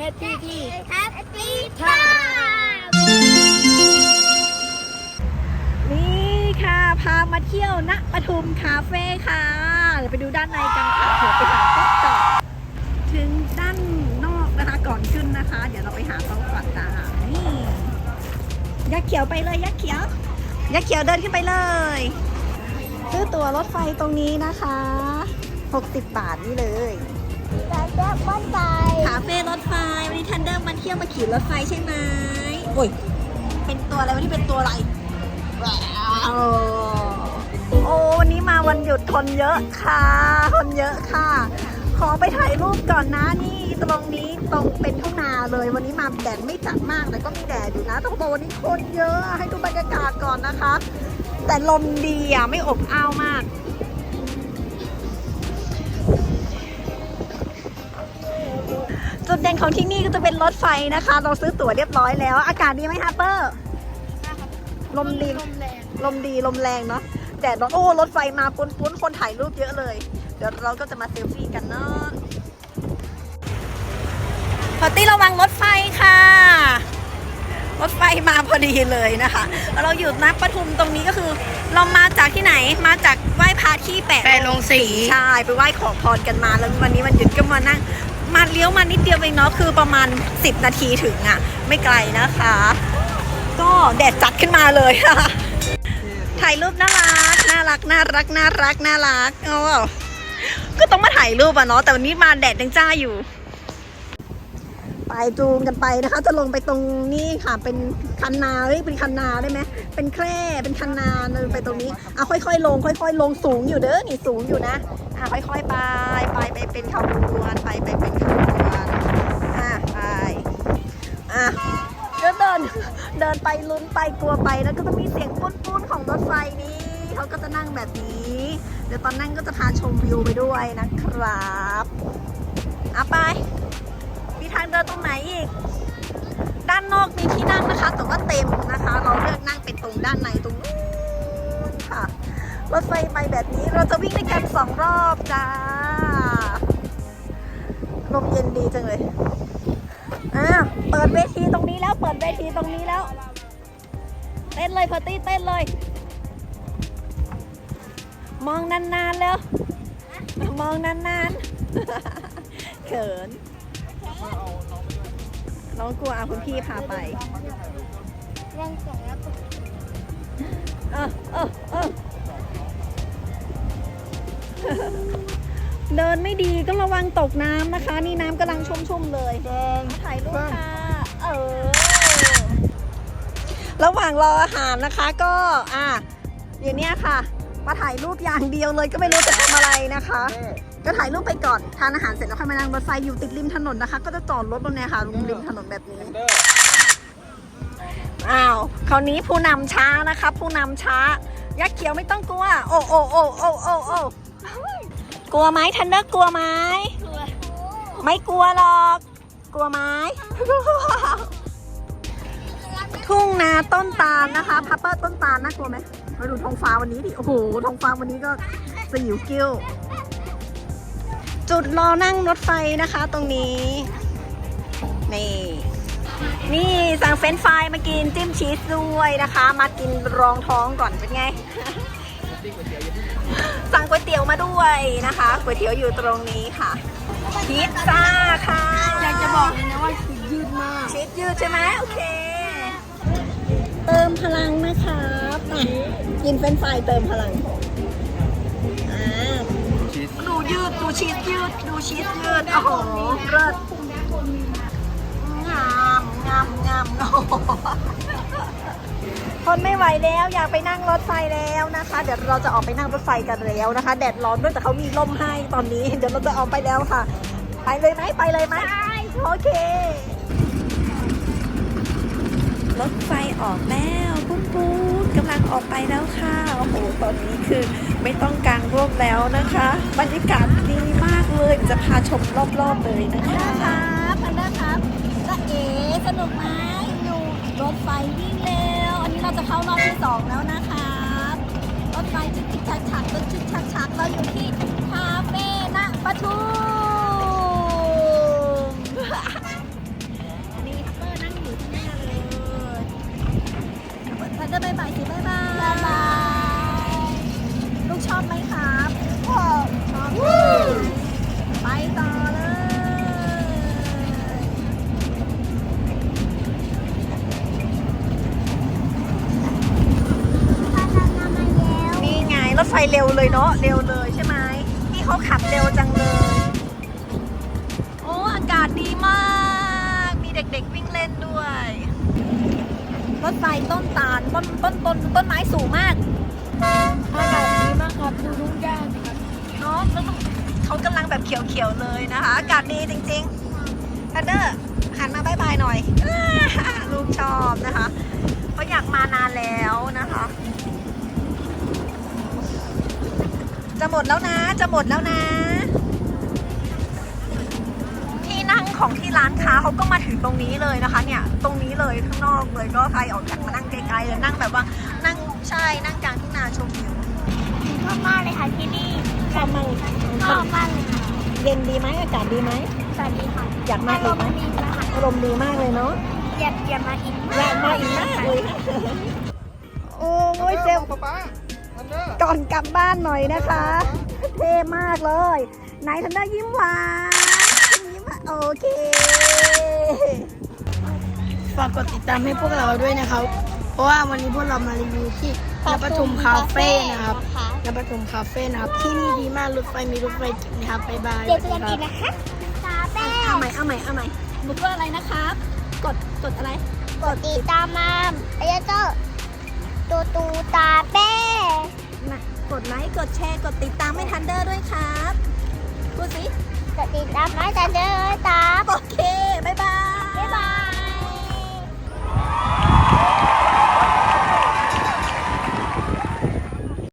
ฮปปี้ที่แฮปปี้ทานี่ค่ะ พามาเที่ยวณปทุมคาเฟ่ค่ะเดี๋ยวไปดูด้านในกันค่ะเผื่อไปหาโต๊ะต่อถึงด้านนอกนะคะก่อนขึ้นนะคะ เดี๋ยวเราไปหาโต๊ะก่อนจ้านี่ยักษ์เขียวไปเลยยักษ์เขียวยักษ์เขียวเดินขึ้นไปเลยซื้อตั๋วรถไฟตรงนี้นะคะ 60 บาทนี่เลยแต่เด็กบ้านใจคาเฟ่รถไฟ วันนี้ทันเดอร์มาเที่ยวมาขี่รถไฟใช่ไหมโอ้ย เป็นตัวอะไรวันนี้เป็นตัวอะไรว้าวโอ้วันนี้มาวันหยุดคนเยอะค่ะ คนเยอะค่ะ ขอไปถ่ายรูปก่อนนะนี่ตรงนี้ตรงเป็นทุ่งนาเลย วันนี้มาแดดไม่จัดมากแต่ก็มีแดดอยู่นะต้องบอกวันนี้คนเยอะให้ดูบรรยากาศก่อนนะคะ แต่ลมดีอะไม่อบอ้าวมาก จุดเด่นของที่นี่ก็จะเป็นรถไฟนะคะ เราซื้อตั๋วเรียบร้อยแล้ว อากาศดีไหมฮะเปอร์ลมดีลมแรงลมดีลมแรงเนาะแดดร้อนโอ้รถไฟมาปุ้นปุ้นคนถ่ายรูปเยอะเลย เดี๋ยวเราก็จะมาเซลฟี่กันเนาะพอตตี้ระวังรถไฟค่ะ รถไฟมาพอดีเลยนะคะแล้วเราอยู่นักปทุมตรงนี้ก็คือ เรามาจากที่ไหนมาจากไหว้พระที่แปะแปรลงสีใช่ไปไหว้ขอพรกันมาแล้ววันนี้วันหยุดก็มานั่ง มาเลี้ยวมานิดเดียวเองเนาะคือประมาณ 10 นาทีถึงอะไม่ไกลนะคะ ก็แดดจัดขึ้นมาเลยถ่ายรูปน่ารักน่ารักน่ารักน่ารักน่ารักโอ้ก็ต้องมาถ่ายรูปอะเนาะแต่วันนี้มาแดดยังจ้าอยู่ ไปจูงกันไปนะคะ จะลงไปตรงนี้ค่ะ เป็นคันนาเฮ้ยเป็นคันนาได้ไหมเป็นแคร่เป็นคันนาเดินไปตรงนี้อะค่อยๆ ลง ค่อย ๆ ลงสูงอยู่เด้อนี่สูงอยู่นะ อะค่อยๆไป ไปไปเป็นขบวนไปไปเป็นขบวนอะไปอะเดินเดินเดินไปลุ้นไปกลัวไปแล้วก็จะมีเสียงปุ้นๆของรถไฟนี้เขาก็จะนั่งแบบนี้ เดี๋ยวตอนนั่งก็จะพาชมวิวไปด้วยนะครับอะไป มีทางเดินตรงไหนอีก ด้านนอกมีที่นั่งนะคะ แต่ว่าเต็มนะคะ เราเลือกนั่งเป็นตรงด้านในตรงนู้นค่ะ รถไฟไปแบบนี้เราจะวิ่งด้วยกันสองรอบจ้าลมเย็นดีจังเลยอ่าเปิดเวทีตรงนี้แล้ว เปิดเวทีตรงนี้แล้ว เต้นเลยพอตตี้เต้นเลย มองนานๆแล้ว มองนานๆ เขิน น้องกลัวอาคุณพี่พาไปยังสองแล้วเออเออเออ เดินไม่ดีก็ระวังตกน้ำนะคะ นี่น้ำกำลังชุ่มๆเลยถ่ายรูปค่ะ เออ ระหว่างรออาหารนะคะก็อะเดี๋ยวเนี้ยค่ะ มาถ่ายรูปอย่างเดียวเลยก็ไม่รู้จะทำอะไรนะคะ ก็ถ่ายรูปไปก่อน ทานอาหารเสร็จแล้วค่อยมานั่งรถไฟอยู่ติดริมถนนนะคะ ก็จะจอดรถตรงเนี้ยค่ะริมถนนแบบนี้ อ้าว คราวนี้ผู้นำช้านะคะ ผู้นำช้า ยักษ์เขียวไม่ต้องกลัว โอ้โอ้โอ้โอ้โอ้โอ้ กลัวไหมทันเดอร์กลัวไหมไม่กลัวหรอก กลัวไหมทุ่งนาต้นตาลนะคะพับเปอร์ต้นตาลน่ากลัวไหมมาดูท้องฟ้าวันนี้ดิโอ้โหท้องฟ้าวันนี้ก็สยิวกิ้วจุดรอนั่งรถไฟนะคะตรงนี้ นี่ นี่สั่งเฟรนช์ฟรายมากินจิ้มชีสด้วยนะคะ มากินรองท้องก่อนเป็นไง สั่งก๋วยเตี๋ยวมาด้วยนะคะก๋วยเตี๋ยวอยู่ตรงนี้ค่ะพิซซ่าค่ะอยากจะบอกเลยนะว่าคือยืดมากชีสยืดใช่ไหมโอเค เติมพลังนะครับอะกินเฟรนช์ฟรายเติมพลังอ่าดูยืดดูชีสยืดดูชีสยืดโอ้โหเลิศงามงามงามโอ้โห ทนไม่ไหวแล้วอยากไปนั่งรถไฟแล้วนะคะ เดี๋ยวเราจะออกไปนั่งรถไฟกันแล้วนะคะ แดดร้อนด้วยแต่เขามีร่มให้ตอนนี้ เดี๋ยวเราจะออกไปแล้วค่ะ ไปเลยไหมไปเลยไหมโอเค รถไฟออกแล้วปุ้นปุ้นกำลังออกไปแล้วค่ะโอ้โหตอนนี้คือไม่ต้องกางร่มแล้วนะคะ บรรยากาศดีมากเลยเดี๋ยวจะพาชมรอบๆเลยนะคะครับพันด้าครับจะเอ๋สนุกไหมอยู่รถไฟวิ่งเร็วอันนี้เรา จะเข้ารอบที่สองแล้วนะคะรถไฟชิกชิดชักชักตึกชิกชักชัก เร็วเลยเนาะเร็วเลยใช่ไหมพี่เขาขับเร็วจังเลย โอ้อากาศดีมาก มีเด็กๆวิ่งเล่นด้วย รถไฟต้นตาลต้นต้นต้นต้นไม้สูงมากอากาศดีมากครับดูทุ่งหญ้าสิครับเนาะแล้วก็เขากำลังแบบเขียวๆเลยนะคะ อากาศดีจริงๆทันเดอร์หันมาบายบายหน่อย หมดแล้วนะ จะหมดแล้วนะ ที่นั่งของที่ร้านค้าเขาก็มาถึงตรงนี้เลยนะคะเนี่ย ตรงนี้เลยข้างนอกเลยก็ใครออกจากมานั่งไกลๆเลยนั่งแบบว่านั่งใช่นั่งกลางที่นาชมวิวชอบมากเลยค่ะที่นี่ชอบมากชอบมากเลยค่ะเย็นดีไหมอากาศดีไหมสวัสดีค่ะอยากมาอารอีมกไหมณ์ดีนะคะอารมณ์ดีมากเลยเนาะอยากอยากมาอีกอยากมาอีกมากเลยโอ้ยเซลป๊าป๊าทันเดอร์ ก่อนกลับบ้านหน่อยนะคะ เท่มากเลยไหนทันเดอร์ยิ้มหวานยิ้มหวานโอเค ฝากกดติดตามให้พวกเราด้วยนะครับ เพราะว่าวันนี้พวกเรามารีวิวที่นปทุมคาเฟ่นะครับนปทุมคาเฟ่นะครับที่นี่ดีมากรถไฟมีรถไฟจริงนะครับบ๊ายบายเดี๋ยวเจอกันอีกนะคะตาแป้เอาใหม่เอาใหม่เอาใหม่บุกว่าอะไรนะครับ กดกดอะไร กดติดตามมาไอ้เจ้าตูตูตาแป้มา กดไลค์ กดแชร์ กดติดตามให้ทันเดอร์ด้วยครับพูดสิกดติดตามไม้ทันเดินตามโอเค บ๊ายบาย บ๊ายบาย